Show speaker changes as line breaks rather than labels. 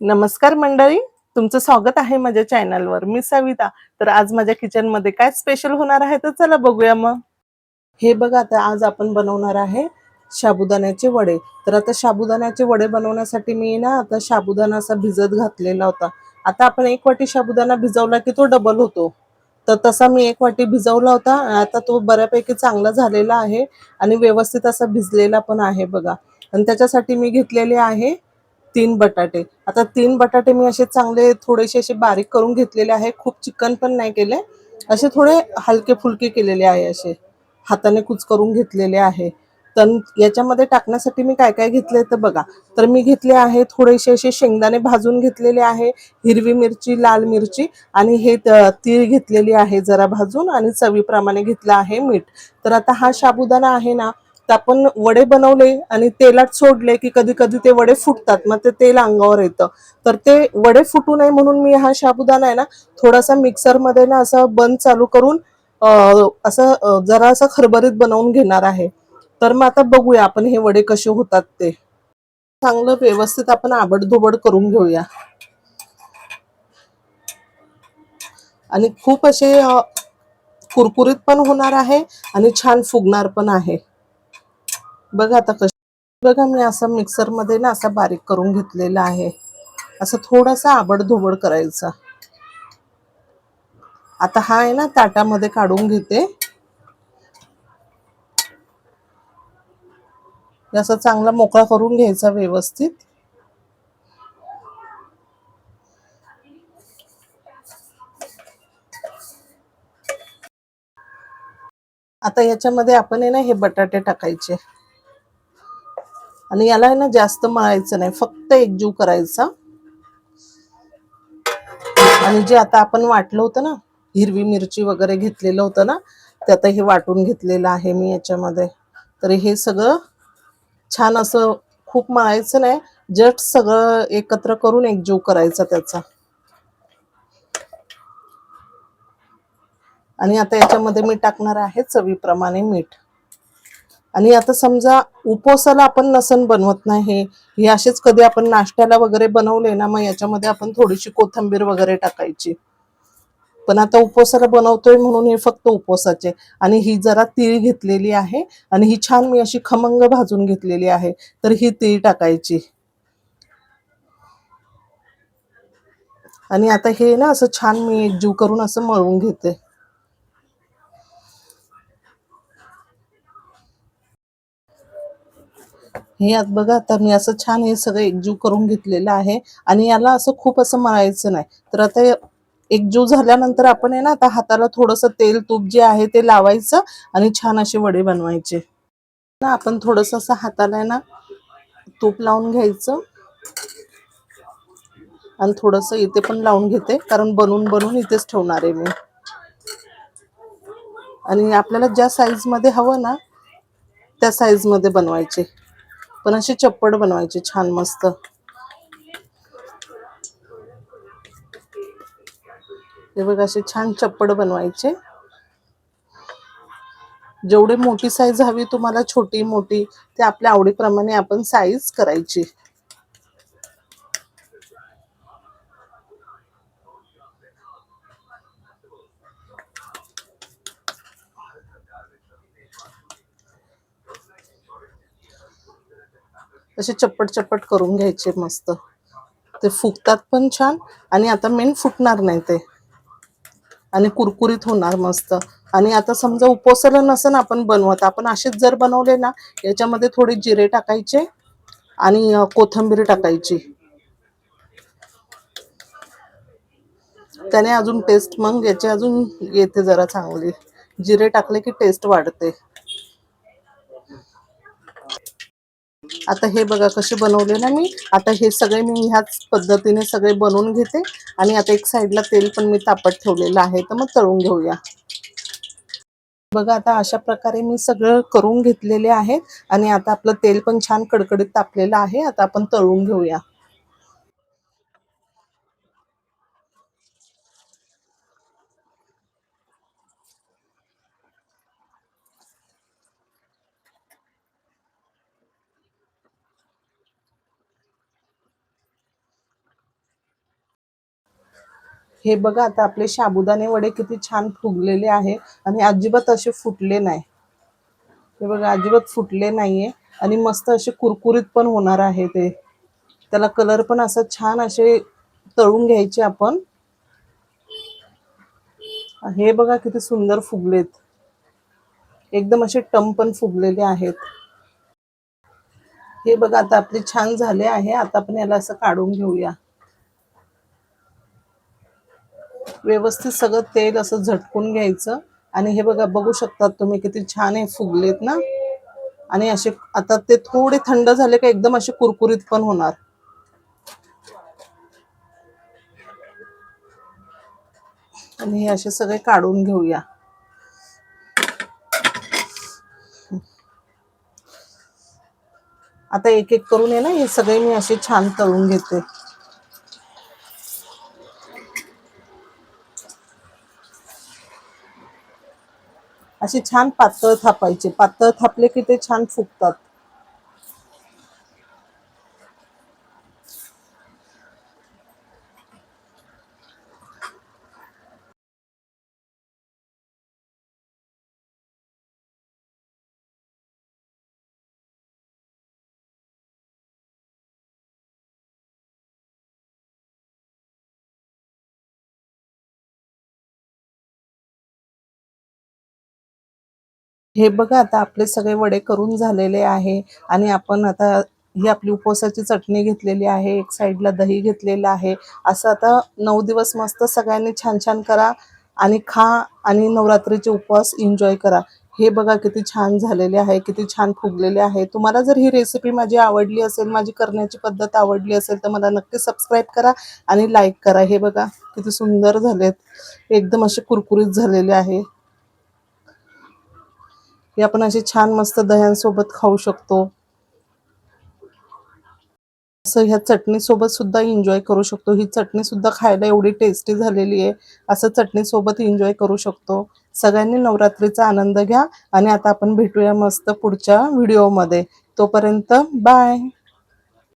नमस्कार मंडळी तुमचं स्वागत आहे माझ्या चॅनलवर. मी सविता. तर आज माझ्या किचनमध्ये काय स्पेशल होणार आहे तर चला बघूया मग. हे बघा आता आज आपण बनवणार आहे साबुदाण्याचे वडे. तर आता साबुदाण्याचे वडे बनवण्यासाठी मी ना आता साबुदाणा असा भिजत घातलेला होता. आता आपण एक वाटी साबुदाणा भिजवला की तो डबल होतो. तर तसा मी एक वाटी भिजवला होता. आता तो बऱ्यापैकी चांगला झालेला आहे आणि व्यवस्थित असा भिजलेला पण आहे बघा. आणि त्याच्यासाठी मी घेतलेले आहे तीन बटाटे. आता तीन बटाटे मी असे चांगले थोडेसे असे बारीक करून घेतलेले आहे. खूप चिकन पण नाही केले. असे थोडे हलके फुलके केलेले आहे असे. हाताने कुच करून घेतलेले आहे. तर याच्यामध्ये टाकण्यासाठी मी काय काय घेतले तर बघा. तर मी घेतले आहे थोडेसे असे शेंगदाणे भाजून घेतलेले आहे. हिरवी मिरची लाल मिरची आणि हे तीळ घेतलेली आहे जरा भाजून आणि चवीप्रमाणे घेतलं आहे मीठ. तर आता हा साबुदाणा आहे ना तर आपण वडे बनवले आणि तेलात सोडले की कधी कधी ते वडे फुटतात मग ते तेल अंगावर येतं. तर ते वडे फुटू नये म्हणून मी हा साबुदाणा आहे ना थोडासा मिक्सरमध्ये ना असं बंद चालू करून असं जरा असं खरबरीत बनवून घेणार आहे. तर मग आता बघूया आपण हे वडे कसे होतात ते. चांगलं व्यवस्थित आपण आबडधोबड करून घेऊया. आणि खूप असे कुरकुरीत पण होणार आहे आणि छान फुगणार पण आहे. बघा आता कसं बघा मी असं मिक्सरमध्ये ना असं बारीक करून घेतलेलं आहे. असं थोडासा आबडधोबड करायचा. आता हा आहे ना ताटामध्ये काढून घेते. असं चांगला मोकळा करून घ्यायचा व्यवस्थित. आता याच्यामध्ये आपण आहे ना हे बटाटे टाकायचे. आणि याला आहे ना जास्त मळायचं नाही फक्त एकजीव करायचा. आणि जे आता आपण वाटलं होतं ना हिरवी मिरची वगैरे घेतलेलं होतं ना ते आता हे वाटून घेतलेलं आहे मी याच्यामध्ये. तर हे सगळं छान असं खूप मळायचं नाही जस्ट सगळं एकत्र करून एकजीव करायचा त्याचा. आणि आता याच्यामध्ये मी टाकणार आहे चवीप्रमाणे मीठ. आणि आता समजा उपवासाला आपण नसन बनवत नाही हे असेच कधी आपण नाश्त्याला वगैरे बनवले ना मग याच्यामध्ये आपण थोडीशी कोथिंबीर वगैरे टाकायची. पण आता उपवासाला बनवतोय म्हणून हे फक्त उपवासाचे आणि ही जरा तीळ घेतलेली आहे आणि ही छान मी अशी खमंग भाजून घेतलेली आहे. तर ही तीळ टाकायची. आणि आता हे ना असं छान मी एकजीव करून असं मळून घेते. हे आज बघा आता मी असं छान हे सगळं एकजीव करून घेतलेलं आहे आणि याला असं खूप असं मळायचं नाही. तर आता एकजीव झाल्यानंतर आपण आहे ना आता हाताला थोडंसं तेल तूप जे आहे ते लावायचं आणि छान असे वडे बनवायचे. ना आपण थोडस असं हाताला आहे ना तूप लावून घ्यायचं. आणि थोडस इथे पण लावून घेते कारण बनवून बनवून इथेच ठेवणार आहे मी. आणि आपल्याला ज्या साईजमध्ये हवं ना त्या साईजमध्ये बनवायचे. पण असे चप्पड बनवायचे छान मस्त. हे बघा असे छान चप्पड बनवायचे. जेवढी मोठी साईज हवी तुम्हाला छोटी मोठी ते आपल्या आवडीप्रमाणे आपण साईज करायची. असे चप्पट चप्पट करून घ्यायचे मस्त. ते फुगतात पण छान आणि आता मेन फुटणार नाही ते. आणि कुरकुरीत होणार मस्त. आणि आता समजा उपवासाला नसेल आपण बनवत आपण असेच जर बनवले ना याच्यामध्ये थोडे जिरे टाकायचे आणि कोथंबीर कोथिंबीर टाकायची. त्याने अजून टेस्ट मग याची अजून येते जरा चांगली. जिरे टाकले की टेस्ट वाढते. आता हे बघा कसे बनवले ना मी. आता हे सगळे मी ह्याच पद्धतीने सगळे बनवून घेते. आणि आता एक साईडला तेल पण मी तापत ठेवलेलं आहे. तर मग तळून घेऊया. बघा आता अशा प्रकारे मी सगळं करून घेतलेले आहे आणि आता आपलं तेल पण छान कडकडीत तापलेलं आहे. आता आपण तळून घेऊया. हे बघा आता आपले साबुदाणे वडे किती छान फुगलेले आहे आणि अजिबात असे फुटले नाही. हे बघा अजिबात फुटले नाहीये आणि मस्त असे कुरकुरीत पण होणार आहे ते. त्याला कलर पण असं छान असे तळून घ्यायचे आपण. हे बघा किती सुंदर फुगलेत. एकदम असे टम पण फुगलेले आहेत. हे बघा आता आपले छान झाले आहे. आता आपण याला असं काढून घेऊया. व्यवस्थित सगळं तेल असं झटकून घ्यायचं. आणि हे बघा बघू शकतात तुम्ही किती छान हे फुगलेत ना. आणि असे आता ते थोडे थंड झाले का एकदम असे कुरकुरीत पण होणार. आणि हे असे सगळे काढून घेऊया. आता एक एक करून आहे ना हे सगळे मी असे छान तळून घेते. असे छान पातळ थापायचे. पातळ थापले की ते छान फुगतात. हे बघा आता आपले सगळे वडे करून झालेले आहे आणि आपण आता ही आपली उपवासाची चटणी घेतलेली आहे एक साईडला दही घेतलेलं आहे. असं आता नऊ दिवस मस्त सगळ्यांनी छान छान करा आणि खा आणि नवरात्रीचे उपवास एन्जॉय करा. हे बघा किती छान झालेले आहे किती छान फुगलेले आहे. तुम्हाला जर ही रेसिपी माझी आवडली असेल माझी करण्याची पद्धत आवडली असेल तर मला नक्की सबस्क्राईब करा आणि लाईक करा. हे बघा किती सुंदर झालेत. एकदम असे कुरकुरीत झालेले आहे. हे आपण असे छान मस्त दह्यांसोबत खाऊ शकतो. असं ह्या चटणीसोबत सुद्धा एन्जॉय करू शकतो. ही चटणी सुद्धा खायला एवढी टेस्टी झालेली आहे. असं चटणी सोबत एन्जॉय करू शकतो. सगळ्यांनी नवरात्रीचा आनंद घ्या. आणि आता आपण भेटूया मस्त पुढच्या व्हिडिओमध्ये तोपर्यंत बाय